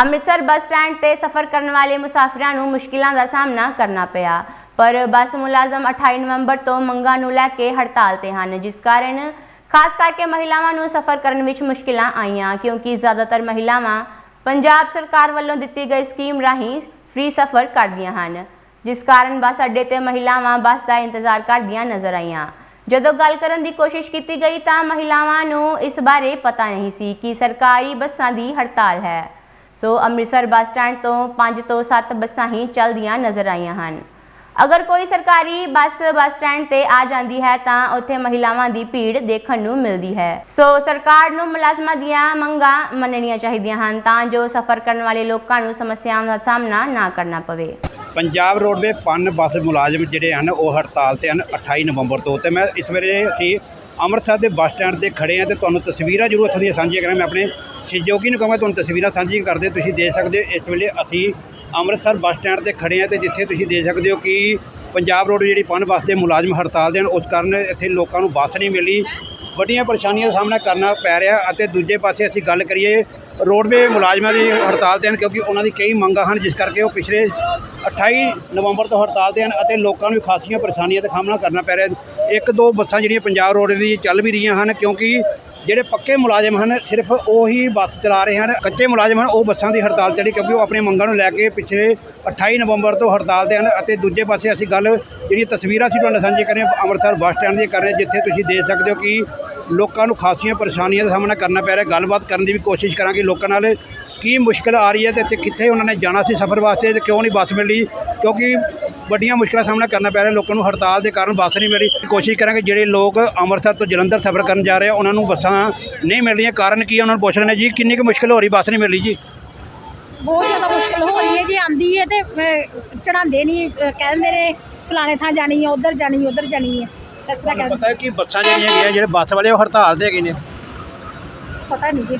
Amritsar bus stand ਤੇ ਸਫ਼ਰ ਕਰਨ ਵਾਲੇ ਮੁਸਾਫਿਰਾਂ ਨੂੰ ਮੁਸ਼ਕਿਲਾਂ ਦਾ ਸਾਹਮਣਾ ਕਰਨਾ ਪਿਆ। ਪਰ ਬੱਸ ਮੁਲਾਜ਼ਮ 28 ਨਵੰਬਰ ਤੋਂ ਮੰਗਾਂ ਨੂੰ ਲੈ ਕੇ ਹੜਤਾਲ ਤੇ ਹਨ, ਜਿਸ ਕਾਰਨ ਖਾਸ ਕਰਕੇ ਮਹਿਲਾਵਾਂ ਨੂੰ ਸਫ਼ਰ ਕਰਨ ਵਿੱਚ ਮੁਸ਼ਕਿਲਾਂ ਆਈਆਂ, ਕਿਉਂਕਿ ਜ਼ਿਆਦਾਤਰ ਮਹਿਲਾਵਾਂ ਪੰਜਾਬ ਸਰਕਾਰ ਵੱਲੋਂ ਦਿੱਤੀ ਗਈ ਸਕੀਮ ਰਾਹੀਂ ਫ੍ਰੀ ਸਫ਼ਰ ਕਰਦੀਆਂ ਹਨ, ਜਿਸ ਕਾਰਨ ਬੱਸ ਅੱਡੇ ਤੇ ਮਹਿਲਾਵਾਂ ਬੱਸ ਦਾ ਇੰਤਜ਼ਾਰ ਕਰਦੀਆਂ ਨਜ਼ਰ ਆਈਆਂ। ਜਦੋਂ ਗੱਲ ਕਰਨ ਦੀ ਕੋਸ਼ਿਸ਼ ਕੀਤੀ ਗਈ ਤਾਂ ਮਹਿਲਾਵਾਂ ਨੂੰ ਇਸ ਬਾਰੇ ਪਤਾ ਨਹੀਂ ਸੀ ਕਿ ਸਰਕਾਰੀ ਬੱਸਾਂ ਦੀ ਹੜਤਾਲ ਹੈ। ਸੋ ਅੰਮ੍ਰਿਤਸਰ ਬੱਸ ਸਟੈਂਡ ਤੋਂ 5 ਤੋਂ 7 ਬੱਸਾਂ ਹੀ ਚੱਲਦੀਆਂ ਨਜ਼ਰ ਆਈਆਂ ਹਨ। ਅਗਰ ਕੋਈ ਸਰਕਾਰੀ ਬੱਸ ਬੱਸ ਸਟੈਂਡ ਤੇ ਆ ਜਾਂਦੀ ਹੈ ਤਾਂ ਉੱਥੇ ਮਹਿਲਾਵਾਂ ਦੀ ਭੀੜ ਦੇਖਣ ਨੂੰ ਮਿਲਦੀ ਹੈ। ਸੋ ਸਰਕਾਰ ਨੂੰ ਮੁਲਾਜ਼ਮਾਂ ਦੀਆਂ ਮੰਗਾਂ ਮੰਨਣੀਆਂ ਚਾਹੀਦੀਆਂ ਹਨ ਤਾਂ ਜੋ ਸਫ਼ਰ ਕਰਨ ਵਾਲੇ ਲੋਕਾਂ ਨੂੰ ਸਮੱਸਿਆਵਾਂ ਦਾ ਸਾਹਮਣਾ ਨਾ ਕਰਨਾ ਪਵੇ। ਪੰਜਾਬ ਰੋਡਵੇ ਪਨ ਬੱਸ ਮੁਲਾਜ਼ਮ ਜਿਹੜੇ ਹਨ ਉਹ ਹੜਤਾਲ ਤੇ ਹਨ 28 ਨਵੰਬਰ ਤੋਂ ਤੇ ਮੈਂ ਇਸ ਵੇਲੇ ਅਸੀਂ ਅੰਮ੍ਰਿਤਸਰ ਦੇ ਬੱਸ ਸਟੈਂਡ ਤੇ ਖੜੇ ਆ ਤੇ ਤੁਹਾਨੂੰ ਤਸਵੀਰਾਂ ਜ਼ਰੂਰ ਇੱਥੋਂ ਦੀਆਂ ਸਾਂਝੀਆਂ ਕਰਾਂ ਮੈਂ ਆਪਣੇ ਸਹਿਯੋਗੀ ਨੂੰ ਕਹਾਂਗਾ, ਤੁਹਾਨੂੰ ਤਸਵੀਰਾਂ ਸਾਂਝੀਆਂ ਕਰਦੇ, ਤੁਸੀਂ ਦੇਖ ਸਕਦੇ ਹੋ, ਇਸ ਵੇਲੇ ਅਸੀਂ ਅੰਮ੍ਰਿਤਸਰ ਬੱਸ ਸਟੈਂਡ ਤੇ ਖੜੇ ਆ ਤੇ ਜਿੱਥੇ ਤੁਸੀਂ ਦੇਖ ਸਕਦੇ ਹੋ ਕਿ ਪੰਜਾਬ ਰੋਡ ਜਿਹੜੀ ਪਨ ਬੱਸ ਦੇ ਮੁਲਾਜ਼ਮ ਹੜਤਾਲ ਦੇ ਹਨ, ਉਸ ਕਾਰਨ ਇੱਥੇ ਲੋਕਾਂ ਨੂੰ ਬੱਸ ਨਹੀਂ ਮਿਲੀ। ਵੱਡੀਆਂ ਪਰੇਸ਼ਾਨੀਆਂ ਦਾ ਸਾਹਮਣਾ ਕਰਨਾ ਪੈ ਰਿਹਾ ਅਤੇ ਦੂਜੇ ਪਾਸੇ ਅਸੀਂ ਗੱਲ ਕਰੀਏ ਰੋਡਵੇ ਮੁਲਾਜ਼ਮਾਂ ਦੀ ਹੜਤਾਲ ਤੇ ਹਨ, ਕਿਉਂਕਿ ਉਹਨਾਂ ਦੀ ਕਈ ਮੰਗਾਂ ਹਨ, ਜਿਸ ਕਰਕੇ ਉਹ ਪਿਛਲੇ 28 ਨਵੰਬਰ ਤੋਂ ਹੜਤਾਲ ਤੇ ਹਨ ਅਤੇ ਲੋਕਾਂ ਨੂੰ ਖਾਸੀਆਂ ਪਰੇਸ਼ਾਨੀਆਂ ਦਾ ਸਾਹਮਣਾ ਕਰਨਾ ਪੈ ਰਿਹਾ ਇੱਕ ਦੋ ਬੱਸਾਂ ਜਿਹੜੀਆਂ ਪੰਜਾਬ ਰੋਡ ਵੀ ਚੱਲ ਵੀ ਰਹੀਆਂ ਹਨ, ਕਿਉਂਕਿ ਜਿਹੜੇ ਪੱਕੇ ਮੁਲਾਜ਼ਮ ਹਨ, ਸਿਰਫ ਉਹੀ ਬੱਸ ਚਲਾ ਰਹੇ ਹਨ। ਕੱਚੇ ਮੁਲਾਜ਼ਮ ਹਨ, ਉਹ ਬੱਸਾਂ ਦੀ ਹੜਤਾਲ ਚੱਲੀ ਕਿਉਂਕਿ ਉਹ ਆਪਣੀਆਂ ਮੰਗਾਂ ਨੂੰ ਲੈ ਕੇ ਪਿਛਲੇ 28 ਨਵੰਬਰ ਤੋਂ ਹੜਤਾਲ ਤੇ ਹਨ ਅਤੇ ਦੂਜੇ ਪਾਸੇ ਅਸੀਂ ਗੱਲ, ਜਿਹੜੀਆਂ ਤਸਵੀਰਾਂ ਸੀ ਤੁਹਾਨੂੰ ਸਾਂਝੀ ਕਰ ਰਹੇ ਅੰਮ੍ਰਿਤਸਰ ਬੱਸ ਸਟੈਂਡ ਦੀਆਂ ਕਰ ਰਹੇ ਜਿੱਥੇ ਤੁਸੀਂ ਦੇਖ ਸਕਦੇ ਹੋ ਕਿ ਲੋਕਾਂ ਨੂੰ ਖਾਸੀਆਂ ਪਰੇਸ਼ਾਨੀਆਂ ਦਾ ਸਾਹਮਣਾ ਕਰਨਾ ਪੈ ਰਿਹਾ। ਗੱਲਬਾਤ ਕਰਨ ਦੀ ਵੀ ਕੋਸ਼ਿਸ਼ ਕਰਾਂਗੇ ਲੋਕਾਂ ਨਾਲ, ਕੀ ਮੁਸ਼ਕਲ ਆ ਰਹੀ ਹੈ ਤੇ ਕਿੱਥੇ ਉਹਨਾਂ ਨੇ ਜਾਣਾ ਸੀ ਸਫ਼ਰ ਵਾਸਤੇ ਤੇ ਕਿਉਂ ਨਹੀਂ ਬੱਸ ਮਿਲੀ? ਕਿਉਂਕਿ ਵੱਡੀਆਂ ਮੁਸ਼ਕਲਾਂ ਦਾ ਸਾਹਮਣਾ ਕਰਨਾ ਪੈ ਰਿਹਾ। ਲੋਕਾਂ ਨੂੰ ਹੜਤਾਲ ਦੇ ਕਾਰਨ ਬੱਸ ਨਹੀਂ ਮਿਲੀ ਕੋਸ਼ਿਸ਼ ਕਰਾਂਗੇ ਜਿਹੜੇ ਲੋਕ ਅੰਮ੍ਰਿਤਸਰ ਤੋਂ ਜਲੰਧਰ ਸਫ਼ਰ ਕਰਨ ਜਾ ਰਹੇ ਆ ਉਹਨਾਂ ਨੂੰ ਬੱਸਾਂ ਨਹੀਂ ਮਿਲ ਰਹੀਆਂ। ਕਾਰਨ ਕੀ ਹੈ ਉਹਨਾਂ ਨੂੰ ਪੁੱਛ ਲੈਣੇ ਜੀ ਕਿੰਨੀ ਕੁ ਮੁਸ਼ਕਲ ਹੋ ਰਹੀ? ਬੱਸ ਨਹੀਂ ਮਿਲ ਰਹੀ ਜੀ। ਬਹੁਤ ਜ਼ਿਆਦਾ ਮੁਸ਼ਕਲ ਹੋ ਰਹੀ ਹੈ ਜੀ। ਆਂਦੀ ਹੈ ਤੇ ਚੜਾਉਂਦੇ ਨਹੀਂ ਕਹਿੰਦੇ ਨੇ ਫਲਾਣੇ ਥਾਂ ਜਾਣੀ ਹੈ ਉਧਰ ਜਾਣੀ ਹੈ ਉਧਰ ਜਾਣੀ ਹੈ। ਤੁਹਾਨੂੰ ਕਹਿੰਦੇ ਪਤਾ ਹੈ ਕਿ ਬੱਸਾਂ ਜਿਹੜੀਆਂ ਹੈਗੀਆਂ ਜਿਹੜੇ ਬੱਸ ਵਾਲੇ ਉਹ ਹੜਤਾਲ ਤੇ ਹੈਗੇ ਨੇ। ਪਤਾ ਨਹੀਂ ਜੀ।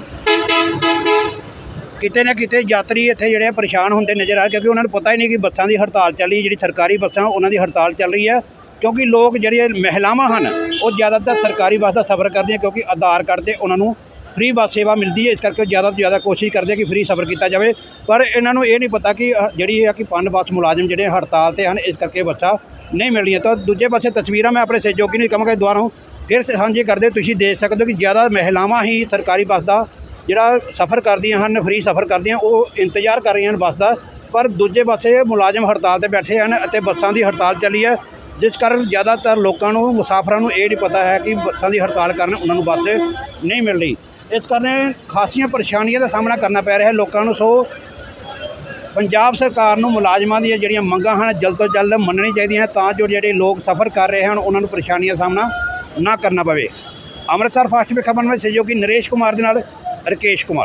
ਕਿਤੇ ਨਾ ਕਿਤੇ ਯਾਤਰੀ ਇੱਥੇ ਜਿਹੜੇ ਆ ਪਰੇਸ਼ਾਨ ਹੁੰਦੇ ਨਜ਼ਰ ਆ ਰਹੇ ਕਿਉਂਕਿ ਉਹਨਾਂ ਨੂੰ ਪਤਾ ਹੀ ਨਹੀਂ ਕਿ ਬੱਸਾਂ ਦੀ ਹੜਤਾਲ ਚੱਲ ਚੱਲੀ ਜਿਹੜੀ ਸਰਕਾਰੀ ਬੱਸਾਂ, ਉਹਨਾਂ ਦੀ ਹੜਤਾਲ ਚੱਲ ਰਹੀ ਹੈ। ਕਿਉਂਕਿ ਲੋਕ ਜਿਹੜੇ ਮਹਿਲਾਵਾਂ ਹਨ, ਉਹ ਜ਼ਿਆਦਾਤਰ ਸਰਕਾਰੀ ਬੱਸ ਦਾ ਸਫ਼ਰ ਕਰਦੀਆਂ ਕਿਉਂਕਿ ਆਧਾਰ ਕਾਰਡ ਤੇ ਉਹਨਾਂ ਨੂੰ ਫ੍ਰੀ ਬੱਸ ਸੇਵਾ ਮਿਲਦੀ ਹੈ। ਇਸ ਕਰਕੇ ਜ਼ਿਆਦਾ ਤੋਂ ਜ਼ਿਆਦਾ ਕੋਸ਼ਿਸ਼ ਕਰਦੇ ਕਿ ਫ੍ਰੀ ਸਫ਼ਰ ਕੀਤਾ ਜਾਵੇ। ਪਰ ਇਹਨਾਂ ਨੂੰ ਇਹ ਨਹੀਂ ਪਤਾ ਕਿ ਜਿਹੜੀ ਹੈ ਕਿ ਪੰਜ ਬੱਸ ਮੁਲਾਜ਼ਮ ਜਿਹੜੇ ਹੜਤਾਲ ਤੇ ਹਨ, ਇਸ ਕਰਕੇ ਬੱਸਾਂ ਨਹੀਂ ਮਿਲ ਰਹੀਆਂ। ਤਾਂ ਦੂਜੇ ਪਾਸੇ ਤਸਵੀਰਾਂ ਮੈਂ ਆਪਣੇ ਸਹਿਯੋਗੀ ਨੂੰ ਕਹਾਂਗਾ, ਦੁਆਰਾ ਫਿਰ ਸਾਂਝੇ ਕਰਦੇ ਤੁਸੀਂ ਦੇਖ ਸਕਦੇ ਹੋ ਕਿ ਜ਼ਿਆਦਾ ਮਹਿਲਾਵਾਂ ਹੀ ਸਰਕਾਰੀ ਬੱਸ ਦਾ ਜਿਹੜਾ ਸਫ਼ਰ ਕਰਦੀਆਂ ਹਨ ਫ੍ਰੀ ਸਫ਼ਰ ਕਰਦੀਆਂ, ਉਹ ਇੰਤਜ਼ਾਰ ਕਰ ਰਹੀਆਂ ਹਨ ਬੱਸ ਦਾ। ਪਰ ਦੂਜੇ ਪਾਸੇ ਮੁਲਾਜ਼ਮ ਹੜਤਾਲ ਤੇ ਬੈਠੇ ਹਨ ਅਤੇ ਬੱਸਾਂ ਦੀ ਹੜਤਾਲ ਚੱਲੀ ਹੈ, ਜਿਸ ਕਾਰਨ ਜ਼ਿਆਦਾਤਰ ਲੋਕਾਂ ਨੂੰ, ਮੁਸਾਫਰਾਂ ਨੂੰ ਇਹ ਨਹੀਂ ਪਤਾ ਹੈ ਕਿ ਬੱਸਾਂ ਦੀ ਹੜਤਾਲ ਕਾਰਨ ਉਹਨਾਂ ਨੂੰ ਬੱਸ ਨਹੀਂ ਮਿਲ ਰਹੀ। ਇਸ ਕਾਰਨ ਖਾਸੀਆਂ ਪਰੇਸ਼ਾਨੀਆਂ ਦਾ ਸਾਹਮਣਾ ਕਰਨਾ ਪੈ ਰਿਹਾ ਹੈ ਲੋਕਾਂ ਨੂੰ। ਸੋ ਪੰਜਾਬ ਸਰਕਾਰ ਨੂੰ ਮੁਲਾਜ਼ਮਾਂ ਦੀਆਂ ਜਿਹੜੀਆਂ ਮੰਗਾਂ ਹਨ, ਜਲਦ ਤੋਂ ਜਲਦ ਮੰਨਣੀ ਚਾਹੀਦੀਆਂ ਤਾਂ ਜੋ ਜਿਹੜੇ ਲੋਕ ਸਫ਼ਰ ਕਰ ਰਹੇ ਹਨ, ਉਹਨਾਂ ਨੂੰ ਪਰੇਸ਼ਾਨੀਆਂ ਦਾ ਸਾਹਮਣਾ ਨਾ ਕਰਨਾ ਪਵੇ। ਅੰਮ੍ਰਿਤਸਰ ਫਾਸਟ ਵੇ ਖਬਰ ਵਿੱਚ ਸਹਿਯੋਗੀ ਨਰੇਸ਼ ਕੁਮਾਰ ਦੇ ਨਾਲ ਰਕੇਸ਼ ਕੁਮਾਰ